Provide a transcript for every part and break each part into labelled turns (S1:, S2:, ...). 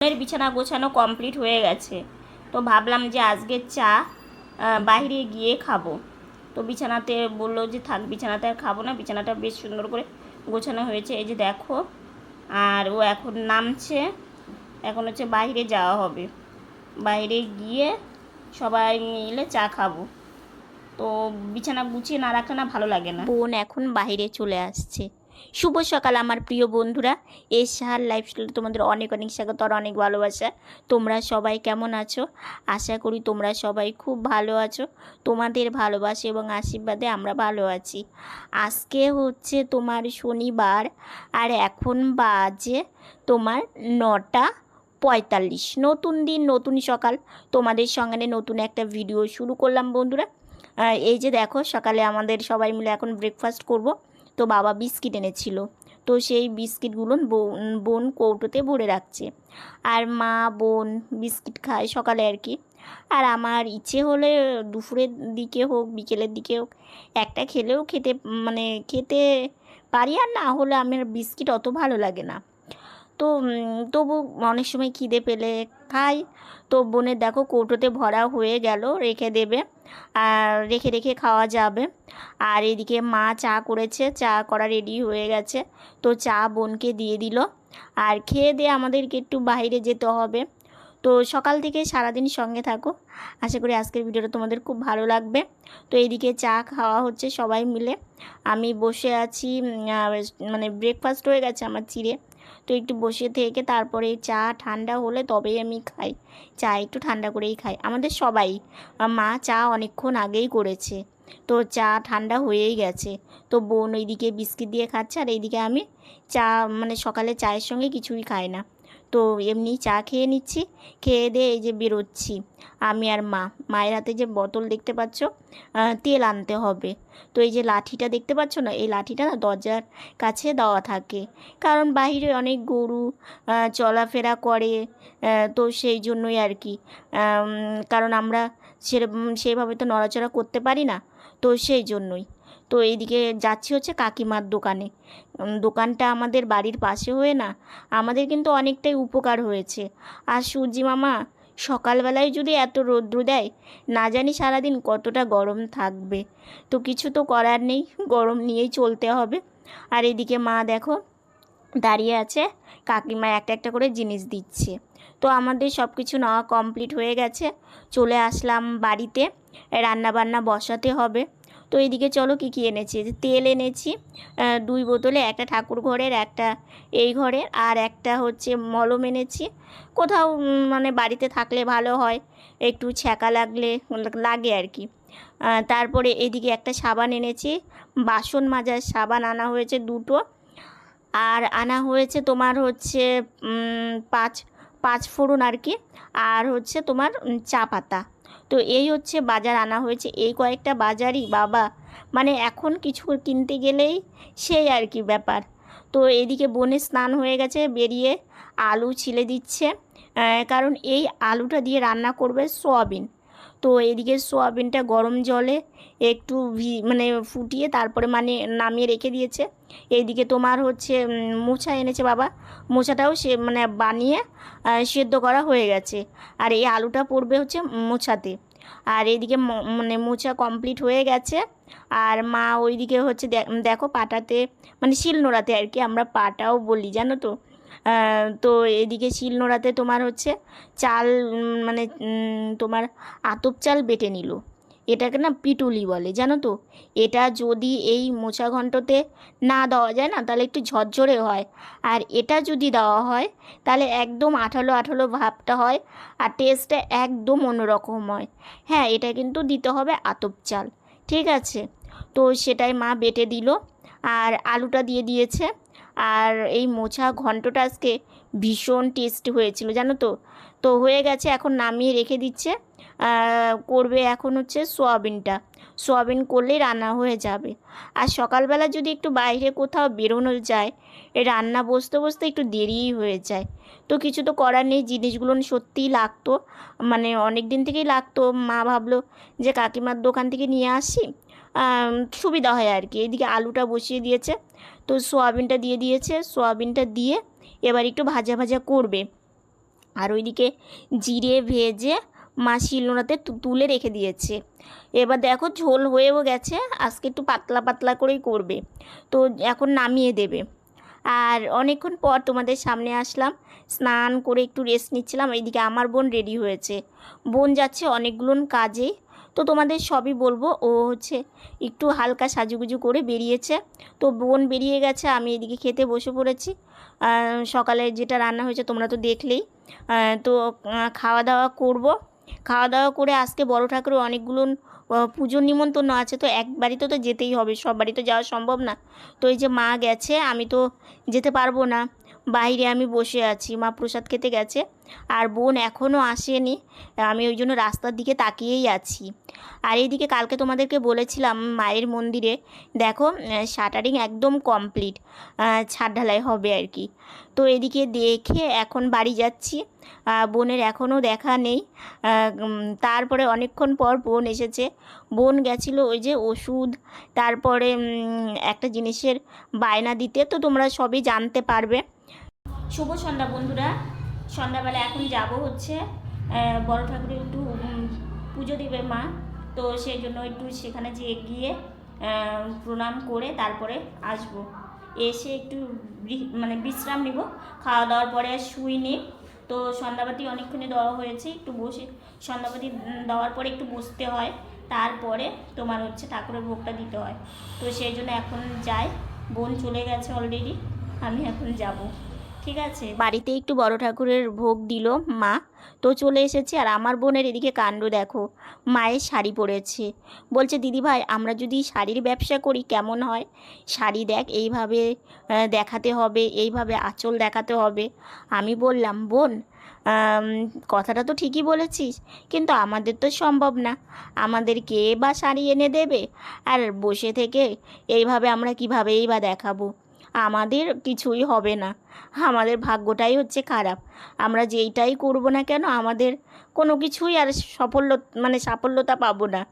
S1: বোনের বিছানা গোছানো কমপ্লিট হয়ে গেছে। তো ভাবলাম যে আজকে চা বাইরে গিয়ে খাব। তো বিছানাতে বলল যে থাক, বিছানাতে আর খাব না, বিছানাটা বেশ সুন্দর করে গোছানো হয়েছে। এই যে দেখো, আর ও এখন নামছে, এখন হচ্ছে বাইরে যাওয়া হবে। বাইরে গিয়ে সবাই মিলে চা খাব। তো বিছানা গুছিয়ে না রাখলে না ভালো লাগে না। বোন এখন বাইরে চলে আসছে। শুভ সকাল, আমার প্রিয় বন্ধুরা। এই সাহার লাইফস্টাইল তোমাদের অনেক অনেক স্বাগত, আর অনেক ভালোবাসা। তোমরা সবাই কেমন আছো? আশা করি তোমরা সবাই খুব ভালো আছো। তোমাদের ভালোবাসা এবং আশীর্বাদে আমরা ভালো আছি। আজকে হচ্ছে তোমার শনিবার, আর এখন বাজে তোমার নটা পঁয়তাল্লিশ। নতুন দিন, নতুন সকাল। তোমাদের সঙ্গে নতুন একটা ভিডিও শুরু করলাম বন্ধুরা। এই যে দেখো, সকালে আমাদের সবাই মিলে এখন ব্রেকফাস্ট করব। তো বাবা বিস্কিট এনেছিল। তো সেই বিস্কিটগুলো বোন বোন কৌটোতে ভরে রাখছে। আর মা, বোন বিস্কিট খায় সকালে আর কি। আর আমার ইচ্ছে হলে দুপুরের দিকে হোক, বিকেলের দিকে হোক, একটা খেলেও খেতে মানে খেতে পারি। আর না হলে আমার বিস্কিট অত ভালো লাগে না। তো তবু অনেক সময় খিদে পেলে খাই। তো বোনের দেখো কৌটোতে ভরা হয়ে গেল, রেখে দেবে। আর রেখে রেখে খাওয়া যাবে। আর এদিকে মা চা করেছে, চা করা রেডি হয়ে গেছে। তো চা বোনকে দিয়ে দিল। আর খেয়ে দিয়ে আমাদেরকে একটু বাইরে যেতে হবে। তো সকাল থেকে সারাদিন সঙ্গে থাকো। আশা করি আজকের ভিডিওটা তোমাদের খুব ভালো লাগবে। তো এইদিকে চা খাওয়া হচ্ছে সবাই মিলে। আমি বসে আছি মানে ব্রেকফাস্ট হয়ে গেছে আমার চিড়ে। তো একটু বসে থেকে তারপরে চা ঠান্ডা হলে তবেই আমি খাই। চা একটু ঠান্ডা করেই খাই। আমাদের সবাই মা চা অনেকক্ষণ আগেই করেছে। তো চা ঠান্ডা হয়েই গেছে। তো বোন ওইদিকে বিস্কিট দিয়ে খাচ্ছে আর এইদিকে আমি চা মানে সকালে চায়ের সঙ্গে কিছুই খাই না। তো এমনি চা খেয়ে নিচ্ছি, খেয়ে দিয়ে এই যে বেরোচ্ছি। আমি আর মা, মায়ের হাতে যে বোতল দেখতে পাচ্ছ তেল আনতে হবে। তো এই যে লাঠিটা দেখতে পাচ্ছ না, এই লাঠিটা না দরজার কাছে দেওয়া থাকে। কারণ বাইরে অনেক গরু চলাফেরা করে তো সেই জন্যই আর কি। কারণ আমরা সেরকম সেইভাবে তো নড়াচড়া করতে পারি না, তো সেই জন্যই। তো এইদিকে যাচ্ছি হচ্ছে কাকিমার দোকানে। দোকানটা আমাদের বাড়ির পাশে হয়ে না, আমাদের কিন্তু অনেকটাই উপকার হয়েছে। আর সূর্যি মামা, সকালবেলায় যদি এত রৌদ্র দেয়, না জানি সারাদিন কতটা গরম থাকবে। তো কিছু তো করার নেই, গরম নিয়েই চলতে হবে। আর এদিকে মা দেখো, দাঁড়িয়ে আছে, কাকিমা একটা একটা করে জিনিস দিচ্ছে। তো আমাদের সব কিছু নেওয়া কমপ্লিট হয়ে গেছে, চলে আসলাম বাড়িতে রান্না বান্না বসাতে হবে। তো এইদিকে চলো কী কী এনেছি? তেল এনেছি দুই বোতলে, একটা ঠাকুর ঘরের, একটা এই ঘরের, আর একটা হচ্ছে মলম এনেছি। কোথাও মানে বাড়িতে থাকলে ভালো হয়, একটু ছ্যাঁকা লাগলে, লাগে আর কি। তারপরে এদিকে একটা সাবান এনেছি, বাসন মাজার সাবান আনা হয়েছে দুটো। আর আনা হয়েছে তোমার হচ্ছে পাঁচ পাঁচ ফোড়ন আর কি, আর হচ্ছে তোমার চা পাতা। তো এই হচ্ছে বাজার আনা হয়েছে। এই কয়েকটা বাজারই বাবা মানে এখন কিছু কিনতে গেলেই সেই আর কি ব্যাপার। তো এদিকে বনে স্নান হয়ে গেছে, বেরিয়ে আলু ছিলে দিচ্ছে। কারণ এই আলুটা দিয়ে রান্না করবে সোয়াবিন। তো এদিকে সোয়াবিনটা গরম জলে একটু ভি মানে ফুটিয়ে তারপরে মানে নামিয়ে রেখে দিয়েছে। এইদিকে তোমার হচ্ছে মোছা এনেছে বাবা। মোছাটাও সে মানে বানিয়ে সেদ্ধ করা হয়ে গেছে। আর এই আলুটা পড়বে হচ্ছে মোছাতে আর এইদিকে মানে মোছা কমপ্লিট হয়ে গেছে। আর মা ওইদিকে হচ্ছে দেখো পাটাতে মানে শিলনোড়াতে আর কি, আমরা পাটাও বলি, জানো তো? তো এদিকে শিলনোড়াতে তোমার হচ্ছে চাল মানে তোমার আতপ চাল বেটে নিল। এটাকে না পিটুলি বলে, জানো তো? এটা যদি এই মোচা ঘন্টতে না দেওয়া যায় না, তাহলে একটু ঝরঝরে হয়। আর এটা যদি দেওয়া হয়, তাহলে একদম আঠালো আঠালো ভাবটা হয় আর টেস্টটা একদম অন্যরকম হয়। হ্যাঁ এটা কিন্তু দিতে হবে আতপ চাল, ঠিক আছে? তো সেটাই মা বেটে দিল। আর আলুটা দিয়ে দিয়েছে। আর এই মোছা ঘন্টটা আজকে ভীষণ টেস্ট হয়েছিল, জানো তো? তো হয়ে গেছে, এখন নামিয়ে রেখে দিচ্ছে। করবে এখন হচ্ছে সোয়াবিনটা। সোয়াবিন করলেই রান্না হয়ে যাবে। আর সকালবেলা যদি একটু বাইরে কোথাও বেরোনো যায়, রান্না বসতে বসতে একটু দেরিই হয়ে যায়। তো কিছু তো করার নেই, জিনিসগুলো সত্যিই লাগতো। মানে অনেক দিন থেকেই লাগতো। মা ভাবলো যে, কাকিমার দোকান থেকে নিয়ে আসি। সুবিধা হয় আর কি। এদিকে আলুটা বসিয়ে দিয়েছে। তো সোয়াবিনটা দিয়ে দিয়েছে। সোয়াবিনটা দিয়ে এবার একটু ভাজা ভাজা করবে। আর ওইদিকে জিরে, ভেজে মা শিলনোড়াতে তুলে রেখে দিয়েছে। এবার দেখো ঝোল হয়েও গেছে। আজকে একটু পাতলা পাতলা করেই করবে। তো এখন নামিয়ে দেবে। আর অনেকক্ষণ পর তোমাদের সামনে আসলাম। স্নান করে একটু রেস্ট নিচ্ছিলাম। এইদিকে আমার বোন রেডি হয়েছে। বোন যাচ্ছে অনেকগুলো কাজে। তো তোমাদের সবই বলব। ও হচ্ছে একটু হালকা সাজুগুজু করে বেরিয়েছে। তো বোন বেরিয়ে গেছে, আমি এদিকে খেতে বসে পড়েছি। সকালে যেটা রান্না হয়েছে তোমরা তো দেখলেই। তো খাওয়া দাওয়া করব। খাওয়া দাওয়া করে আজকে বড় ঠাকুরের অনেকগুলো পুজোর নিমন্ত্রণ আছে। তো এক বাড়িতে তো যেতেই হবে, সব বাড়িতে যাওয়া সম্ভব না। তো এই যে মা গেছে, আমি তো যেতে পারব না। বাইরে আমি বসে আছি। মা প্রসাদ খেতে গেছে। আর বোন এখনও আসেনি। আমি ওই জন্য রাস্তার দিকে তাকিয়েই আছি। আর এইদিকে কালকে তোমাদেরকে বলেছিলাম মায়ের মন্দিরে, দেখো শাটারিং একদম কমপ্লিট ছাদ ঢালাই হবে আর কি। তো এদিকে দেখে এখন বাড়ি যাচ্ছি। বোনের এখনও দেখা নেই। তারপরে অনেকক্ষণ পর বোন এসেছে। বোন গেছিল ওই যে ওষুধ, তারপরে একটা জিনিসের বায়না দিতে। তো তোমরা সবই জানতে পারবে। শুভ সন্ধ্যা বন্ধুরা। সন্ধ্যাবেলা এখন যাব হচ্ছে বড় ঠাকুরের একটু পুজো দেবে মা। তো সেই জন্য একটু সেখানে যেয়ে গিয়ে প্রণাম করে তারপরে আসব। এসে একটু মানে বিশ্রাম নিব। খাওয়া দাওয়ার পরে আর শুইনি তো সন্ধ্যাবাতি অনেকক্ষণে দেওয়া হয়েছে, একটু বসে, সন্ধ্যাবাতি দেওয়ার পরে একটু বসতে হয়। তারপরে তোমার হচ্ছে ঠাকুরের ভোগটা দিতে হয়। তো সেই জন্য এখন যাই। বোন চলে গেছে অলরেডি আমি এখন যাব। ঠিক আছে। বাড়িতে একটু বড় ঠাকুরের ভোগ দিল মা। তো চলে এসেছে আর আমার বোনের এদিকে কাণ্ড দেখো। মায়ের শাড়ি পরেছে। বলছে, দিদি ভাই, আমরা যদি শাড়ির ব্যবসা করি কেমন হয়? শাড়ি দেখ, এইভাবে দেখাতে হবে, এইভাবে আঁচল দেখাতে হবে। আমি বললাম, বোন কথাটা তো ঠিকই বলেছিস, কিন্তু আমাদের তো সম্ভব না। আমাদের কে বা শাড়ি এনে দেবে? আর বসে থেকে এইভাবে আমরা কীভাবেই বা দেখাবো? আমাদের কিছুই হবে না। আমাদের ভাগ্যটাই হচ্ছে খারাপ। আমরা যেইটাই করব না কেন, আমাদের কোনো কিছুই আর সাফল্য মানে সাফল্যতা পাবো না।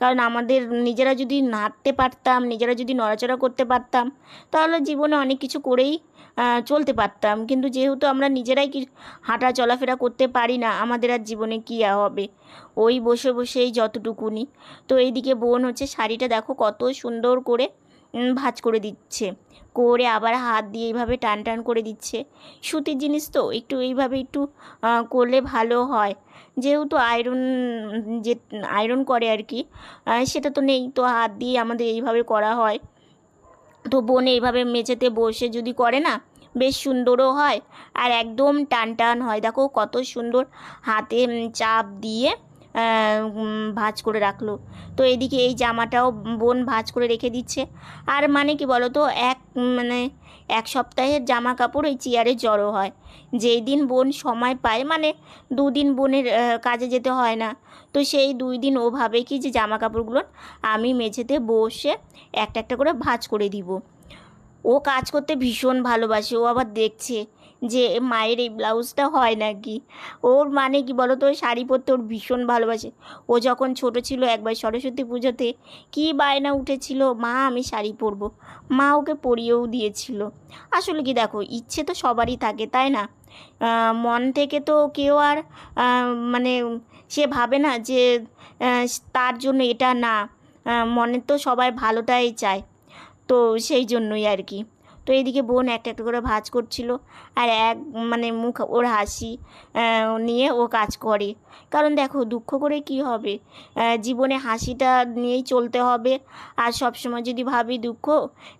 S1: কারণ আমাদের নিজেরা যদি নাড়তে পারতাম, নিজেরা যদি নড়াচড়া করতে পারতাম, তাহলে জীবনে অনেক কিছু করেই চলতে পারতাম। কিন্তু যেহেতু আমরা নিজেরাই কি, হাঁটা চলাফেরা করতে পারি না, আমাদের আর জীবনে কী হবে? ওই বসে বসেই যতটুকুনি। তো এইদিকে বোন হচ্ছে শাড়িটা দেখো কত সুন্দর করে ভাঁজ করে দিচ্ছে। করে আবার হাত দিয়ে এইভাবে টান টান করে দিচ্ছে। সুতির জিনিস তো, একটু এইভাবে একটু করলে ভালো হয়। যেহেতু আয়রন যে আয়রন করে আর কি সেটা তো নেই। তো হাত দিয়ে আমাদের এইভাবে করা হয়। তো বোন এইভাবে মেঝেতে বসে যদি করে না, বেশ সুন্দরও হয়। আর একদম টান টান হয়। দেখো কত সুন্দর হাতে চাপ দিয়ে ভাঁজ করে রাখল। তো এদিকে এই জামাটাও বোন ভাঁজ করে রেখে দিচ্ছে। আর মানে কি বলো তো এক মানে এক সপ্তাহের জামা কাপড় ওই চেয়ারে জড়ো হয়। যেই দিন বোন সময় পায় মানে দুদিন বোনের কাজে যেতে হয় না। তো সেই দুই দিন ও ভাবে কি যে জামা কাপড়গুলো আমি মেঝেতে বসে একটা একটা করে ভাঁজ করে দিব। ও কাজ করতে ভীষণ ভালোবাসে, ও আবার দেখছে। যে মায়ের এই ব্লাউজটা হয় নাকি? ওর মানে কি বলো তো শাড়ি পরতে ওর ভীষণ ভালোবাসে। ও যখন ছোট ছিল একবার সরস্বতী পুজোতে কী বায়না উঠেছিল, মা, আমি শাড়ি পরবো। মা ওকে পরিয়েও দিয়েছিল। আসলে কি দেখো, ইচ্ছে তো সবারই থাকে, তাই না? মন থেকে তো কেউ আর মানে সে ভাবে না যে তার জন্য এটা না। মনে তো সবাই ভালোটাই চায়। তো সেই জন্যই আর কি। তো এইদিকে বোন একটা একটা করে ভাজ করছিল আর এক মানে মুখ ওর হাসি নিয়ে ও কাজ করে। কারণ দেখো দুঃখ করে কি হবে? জীবনে হাসিটা নিয়েই চলতে হবে। আর সবসময় যদি ভাবি দুঃখ,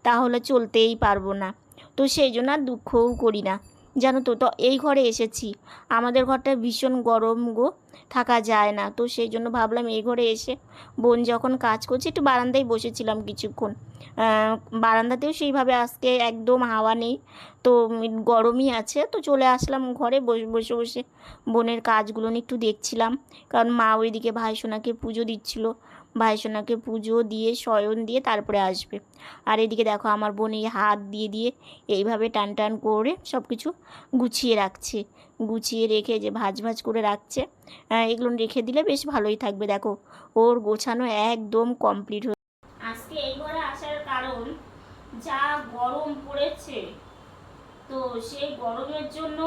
S1: তাহলে চলতেই পারব না। তো সেই জন্য আর দুঃখও করি না। জানো তো তো এই ঘরে এসেছি। আমাদের ঘরটা ভীষণ গরম গো, থাকা যায় না। তো সেই জন্য ভাবলাম এই ঘরে এসে বোন যখন কাজ করছে, একটু বারান্দায় বসেছিলাম কিছুক্ষণ। বারান্দাতেও সেইভাবে আজকে একদম হাওয়া নেই, তো গরমই আছে। তো চলে আসলাম ঘরে, বসে বসে বসে বোনের কাজগুলো একটু দেখছিলাম। কারণ মা ওইদিকে ভাইসোনাকে পুজো দিচ্ছিল। ভাইসোনাকে পুজো দিয়ে শয়ন দিয়ে তারপরে আসবে। আর এদিকে দেখো আমার বোন এই হাত দিয়ে দিয়ে এইভাবে টান টান করে সব কিছু গুছিয়ে রাখছে। গুছিয়ে রেখে যে ভাজ ভাজ করে রাখছে। আহ, এগুলো রেখে দিলে বেশ ভালোই থাকবে। দেখো ওর গোছানো একদম কমপ্লিট হয়ে আজকে এই ঘরে আসার কারণ যা গরম পড়েছে তো সেই গরমের জন্য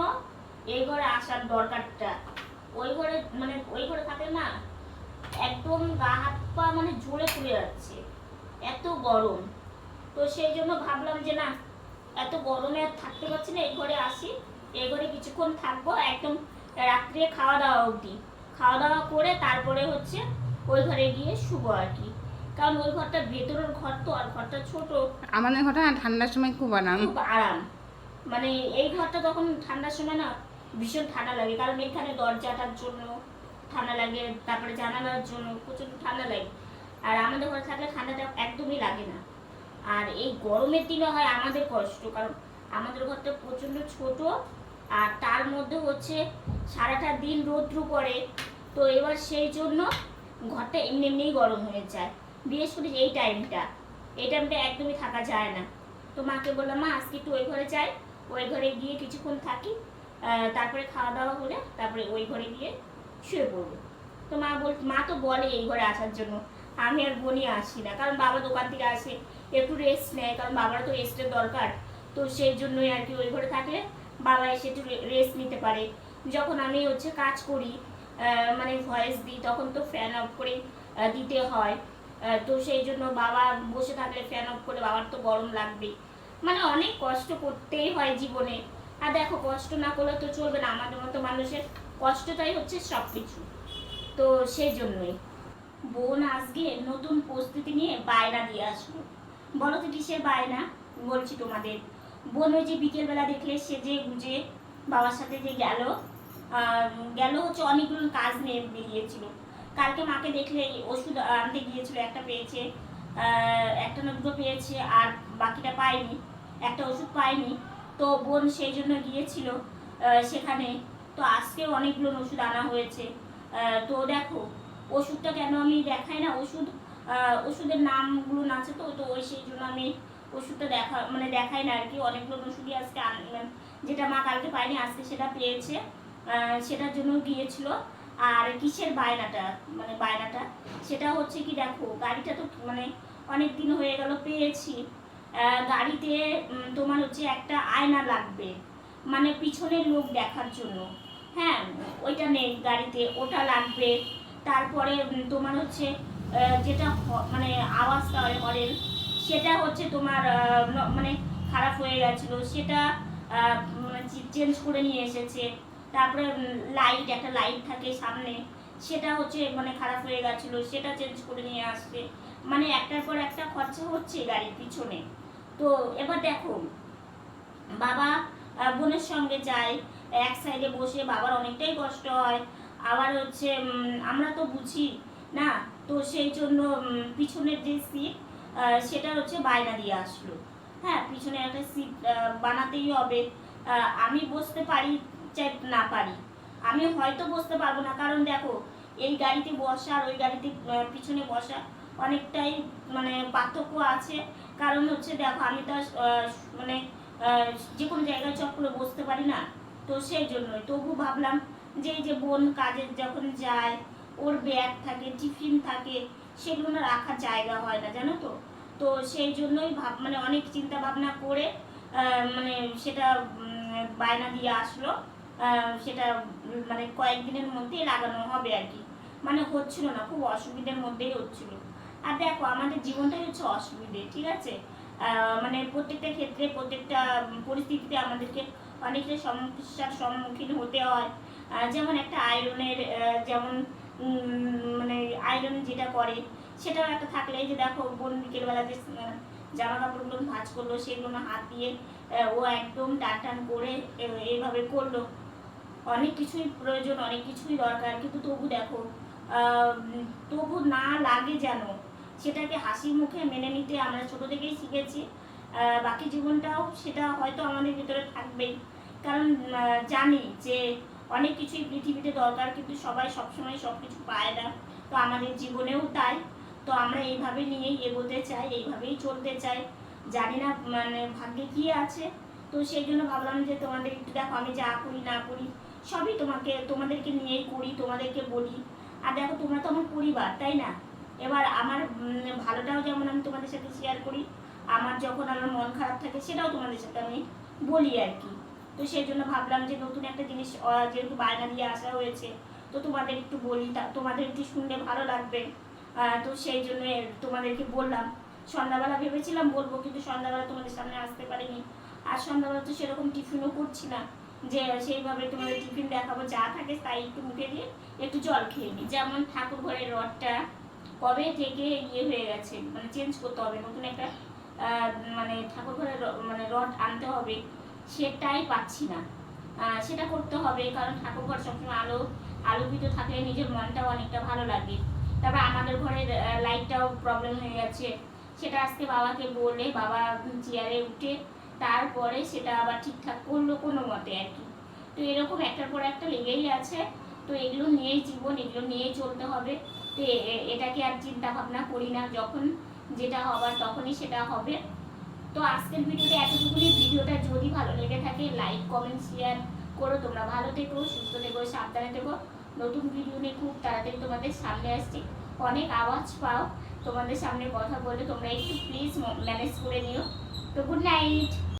S1: এই ঘরে আসার দরকারটা। ওই ঘরে মানে ওই ঘরে থাকলে না একদম গা হাত পা মানে জ্বলে পুড়ে যাচ্ছে। এত গরম। তো সেই জন্য ভাবলাম যে না এত গরমে আর থাকতে পারছি না এই ঘরে আসি। এই ঘরে কিছুক্ষণ থাকব একদম রাত্রে খাওয়া দাওয়া অবধি। খাওয়া দাওয়া করে তারপরে হচ্ছে ওই ঘরে গিয়ে শুবো আর কি। কারণ ওই ঘরটা ভেতরের ঘর তো আর ঘরটা ছোট।
S2: আমাদের ঘরটা ঠান্ডার সময় খুব আরাম।
S1: খুব আরাম। মানে এই ঘরটা তখন ঠান্ডার সময় না ভীষণ ঠান্ডা লাগে। কারণ এখানে দরজাটার জন্য ঠান্ডা লাগে, তারপরে জানালার জন্য প্রচণ্ড ঠান্ডা লাগে। আর আমাদের ঘরে থাকলে ঠান্ডাটা একদমই লাগে না। আর এই গরমের দিনে হয় আমাদের কষ্ট, কারণ আমাদের ঘরটা প্রচণ্ড ছোট, আর তার মধ্যে হচ্ছে সারাটা দিন রৌদ্র পড়ে। তো এবার সেই জন্য ঘরটা এমনি এমনিই গরম হয়ে যায়। বিশেষ করে এই টাইমটা এই টাইমটা একদমই থাকা যায় না। তো মাকে বললাম, মা, আজকে একটু ওই ঘরে যাই। ওই ঘরে গিয়ে কিছুক্ষণ থাকি তারপরে খাওয়া দাওয়া হলে তারপরে ওই ঘরে গিয়ে শুয়ে পড়ব তো মা বল, মা তো বলে এই ঘরে আসার জন্য। আমি আর বোনই আসি না, কারণ বাবা দোকান থেকে আসে, একটু রেস্ট নেয়, কারণ বাবার তো রেস্টের দরকার। তো সেই জন্যই আর কি ওই ঘরে থাকলে বাবা এসে একটু রেস্ট নিতে পারে। যখন আমি হচ্ছে কাজ করি মানে ভয়েস দিই, তখন তো ফ্যান অফ করে দিতে হয়। তো সেই জন্য বাবা বসে থাকলে ফ্যান অফ করে বাবার তো গরম লাগবেই মানে অনেক কষ্ট করতেই হয় জীবনে। আর দেখো কষ্ট না করলে তো চলবে না, আমাদের মতো মানুষের কষ্টটাই হচ্ছে সব কিছু তো সেই জন্যই। বোন আজকে নতুন প্রস্তুতি নিয়ে বায়না দিয়ে আসলো। বলো তো কিসের বায়না? বলছি তোমাদের। বোন ওই যে বিকেলবেলা দেখলে সেজে গুজে বাবার সাথে যে গেল গেল হচ্ছে অনেকগুলো কাজ নিয়ে বেরিয়েছিল কালকে মাকে দেখলে ওষুধ আনতে গিয়েছিল, একটা পেয়েছে একটা না পেয়েছে, আর বাকিটা পায়নি, একটা ওষুধ পায়নি। তো বোন সেই জন্য গিয়েছিল সেখানে তো আজকে অনেকগুলো ওষুধ আনা হয়েছে। তো দেখো, ওষুধটা কেন আমি দেখাই না? ওষুধ ওষুধের নামগুলো আছে তো তো ওই সেই জন্য আমি ওষুধটা দেখা মানে দেখাই না আর কি। অনেকগুলো ওষুধই আজকে যেটা মা কালকে পায়নি, আজকে সেটা পেয়েছে। সেটার জন্য গিয়েছিল। আর কিসের বায়নাটা? মানে বায়নাটা? সেটা হচ্ছে কি দেখো, গাড়িটা তো মানে অনেক দিন হয়ে গেল, পেয়েছি। গাড়িতে তোমার হচ্ছে একটা আয়না লাগবে। মানে পিছনের লোক দেখার জন্য। হ্যাঁ ওইটা নেই গাড়িতে, ওটা লাগবে। তারপরে তোমার হচ্ছে যেটা মানে আওয়াজটা হয় হরেন সেটা হচ্ছে তোমার মানে খারাপ হয়ে গেছিল, সেটা চেঞ্জ করে নিয়ে এসেছে। তারপরে লাইট, একটা লাইট থাকে সামনে, সেটা হচ্ছে মানে খারাপ হয়ে গেছিল, সেটা চেঞ্জ করে নিয়ে আসবে মানে একটার পর একটা খরচা হচ্ছে গাড়ির পিছনে। তো, এবার দেখো, বাবা বোনের সঙ্গে যায় এক সাইডে বসে বাবার অনেকটাই কষ্ট হয়। আবার হচ্ছে আমরা তো বুঝি না, তো সেই জন্য পিছনের যে সিট সেটা হচ্ছে বায়না দিয়ে আসলো। হ্যাঁ পিছনে একটা সিট বানাতেই হবে। আমি বসতে পারি, চাই, না পারি। আমি হয়তো বসতে পারব না। কারণ দেখো, এই গাড়িতে বসা আর ওই গাড়িতে পিছনে বসা অনেকটাই মানে পার্থক্য আছে। কারণ হচ্ছে, দেখো, আমি তো মানে যে কোনো জায়গায় চট করে বসতে পারি না। সেই জন্যই তবু ভাবলাম যে এই যে বোন কাজে যখন যায়, ওর ব্যাগ থাকে টিফিন থাকে, সেগুলো না রাখার জায়গা হয় না, জানো তো? তো সেই জন্যই ভাব মানে অনেক চিন্তা ভাবনা করে মানে সেটা বায়না দিয়ে আসলো। সেটা মানে কয়েকদিনের মধ্যেই লাগানো হবে আর কি। মানে হচ্ছিল না, খুব অসুবিধার মধ্যেই হচ্ছিল। আর দেখো, আমাদের জীবনটাই হচ্ছে অসুবিধে, ঠিক আছে? মানে প্রত্যেকটা ক্ষেত্রে, প্রত্যেকটা পরিস্থিতিতে আমাদেরকে অনেকটা সমস্যার সম্মুখীন হতে হয়। যেমন একটা আয়রনের যেমন মানে আয়রন যেটা করে সেটাও একটা থাকলে যে দেখো বোন বিকেলবেলা যে আহ, জামা কাপড়গুলো ভাঁজ করল সেগুলো হাত দিয়ে ও একদম টান টান করে এইভাবে করল। অনেক কিছুই প্রয়োজন অনেক কিছুই দরকার কিন্তু তবু দেখো তবু না লাগে যেন সেটাকে হাসি মুখে মেনে নিতে আমরা ছোট থেকেই শিখেছি। বাকি জীবনটাও সেটা হয়তো আমাদের ভিতরে থাকবেই। কারণ জানি যে অনেক কিছুই পৃথিবীতে দরকার, কিন্তু সবাই সবসময় সব কিছু পায় না। তো আমাদের জীবনেও তাই। তো আমরা এইভাবে নিয়েই এগোতে চাই, এইভাবেই চলতে চাই। জানি না মানে ভাগ্যে কি আছে। তো সেই জন্য ভাবলাম যে তোমাদের একটু দেখো, আমি যা করি না করি, সবই তোমাকে, তোমাদেরকে নিয়েই করি, তোমাদেরকে বলি। আর দেখো, তোমরা তো আমার পরিবার, তাই না? এবার আমার ভালোটাও যেমন আমি তোমাদের সাথে শেয়ার করি আমার যখন আমার মন খারাপ থাকে সেটাও তোমাদের সাথে আমি বলি আর কি। তো সেই জন্য ভাবলাম যে নতুন একটা জিনিস যেহেতু বায়না দিয়ে আসা হয়েছে, তো তোমাদের একটু বলি তোমাদের একটু শুনলে ভালো লাগবে। তো সেই জন্য তোমাদেরকে বললাম। সন্ধ্যাবেলা ভেবেছিলাম বলব, কিন্তু সন্ধ্যাবেলা তোমাদের সামনে আসতে পারিনি। আর সন্ধ্যাবেলা তো সেরকম টিফিনও করছি না। যে সেইভাবে তোমাদের টিফিন দেখাবো, যা থাকে তাই একটু মুখে দিয়ে একটু জল খেয়ে নিই। যেমন ঠাকুর ঘরের রডটা কবে থেকে ইয়ে হয়ে গেছে মানে চেঞ্জ করতে হবে, নতুন একটা মানে ঠাকুর ঘরের মানে রড আনতে হবে, সেটাই পাচ্ছি না। সেটা করতে হবে, কারণ ঠাকুর ঘর সবসময় আলো, আলোকিত থাকলে নিজের মনটাও অনেকটা ভালো লাগে। তারপর আমাদের ঘরের লাইটটাও প্রবলেম হয়ে গেছে। সেটা আজকে বাবাকে বলে, বাবা চেয়ারে উঠে, তারপরে সেটা আবার ঠিকঠাক করল কোনো মতে আর কি। তো এরকম একটার পর একটা লেগেই আছে। তো এগুলো নিয়েই জীবন, এগুলো নিয়েই চলতে হবে। তো এটাকে আর চিন্তা ভাবনা করি না। যখন যেটা হবার তখনই সেটা হবে। তো আজকের ভিডিওতে এতটুকুই। ভিডিওটা যদি ভালো লেগে থাকে লাইক কমেন্ট শেয়ার করো। তোমরা ভালো থেকো, সুস্থ থেকো, সাবধানে থেকো। নতুন ভিডিও নিয়ে খুব তাড়াতাড়ি তোমাদের সামনে আসছি। অনেক আওয়াজ পাও। তোমাদের সামনে কথা বলে তোমরা একটু প্লিজ ম্যানেজ করে নিও। তো গুড নাইট